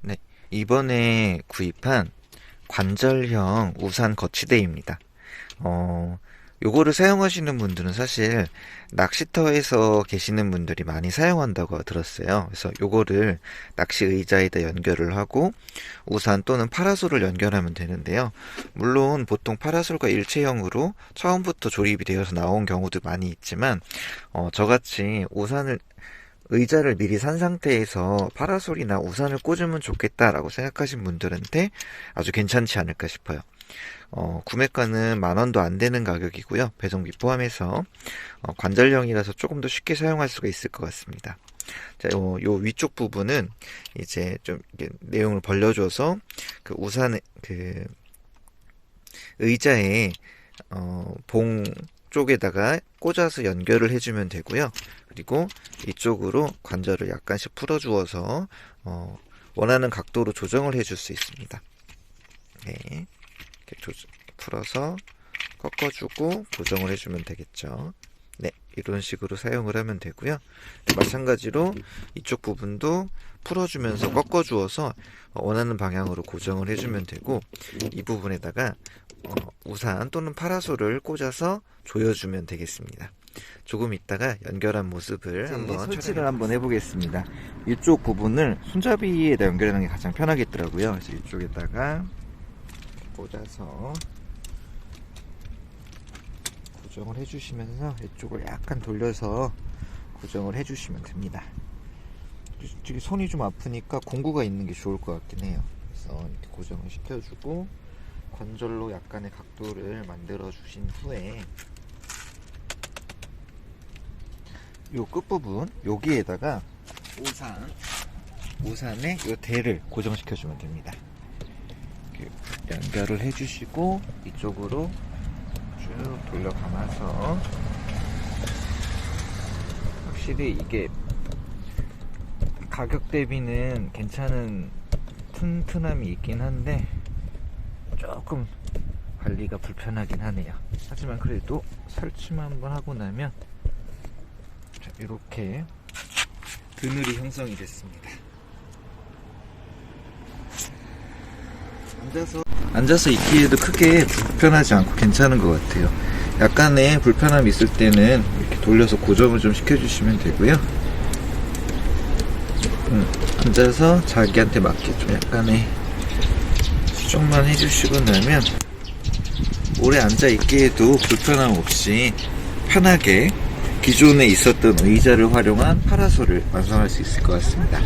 네, 이번에 구입한 관절형 우산 거치대입니다. 어, 요거를 사용하시는 분들은 사실 낚시터에서 계시는 분들이 많이 사용한다고 들었어요. 그래서 요거를 낚시 의자에다 연결을 하고 우산 또는 파라솔을 연결하면 되는데요. 물론 보통 파라솔과 일체형으로 처음부터 조립이 되어서 나온 경우도 많이 있지만 어, 저같이 우산을 의자를 미리 산 상태에서 파라솔이나 우산을 꽂으면 좋겠다라고 생각하신 분들한테 아주 괜찮지 않을까 싶어요. 어, 구매가는 만 원도 안 되는 가격이고요. 배송비 포함해서 어, 관절형이라서 조금 더 쉽게 사용할 수가 있을 것 같습니다. 자, 요, 요 위쪽 부분은 이제 좀 내용을 벌려줘서 그 우산 그 의자에 어, 봉 쪽에다가 꽂아서 연결을 해주면 되고요. 그리고 이쪽으로 관절을 약간씩 풀어주어서 어, 원하는 각도로 조정을 해줄 수 있습니다. 네, 풀어서 꺾어주고 고정을 해주면 되겠죠. 네, 이런 식으로 사용을 하면 되고요. 마찬가지로 이쪽 부분도 풀어주면서 꺾어주어서 원하는 방향으로 고정을 해주면 되고 이 부분에다가 어, 우산 또는 파라솔을 꽂아서 조여주면 되겠습니다. 조금 있다가 연결한 모습을 한번 설치를 한번 해보겠습니다. 이쪽 부분을 손잡이에다 연결하는 게 가장 편하겠더라고요. 그래서 이쪽에다가 꽂아서 고정을 해주시면서 이쪽을 약간 돌려서 고정을 해주시면 됩니다. 지금 손이 좀 아프니까 공구가 있는 게 좋을 것 같긴 해요. 그래서 이렇게 고정을 시켜주고 관절로 약간의 각도를 만들어 주신 후에 요 끝부분 여기에다가 우산 우산에 요 대를 고정시켜 주면 됩니다. 이렇게 연결을 해 주시고 이쪽으로 쭉 돌려 감아서 확실히 이게 가격 대비는 괜찮은 튼튼함이 있긴 한데 조금 관리가 불편하긴 하네요. 하지만 그래도 설치만 한번 하고 나면 자, 이렇게 그늘이 형성이 됐습니다. 앉아서 앉아서 있기에도 크게 불편하지 않고 괜찮은 것 같아요. 약간의 불편함이 있을 때는 이렇게 돌려서 고정을 좀 시켜주시면 되고요. 음, 앉아서 자기한테 맞게 좀 약간의 수정만 해주시고 나면 오래 앉아 있기에도 불편함 없이 편하게 기존에 있었던 의자를 활용한 파라솔을 완성할 수 있을 것 같습니다.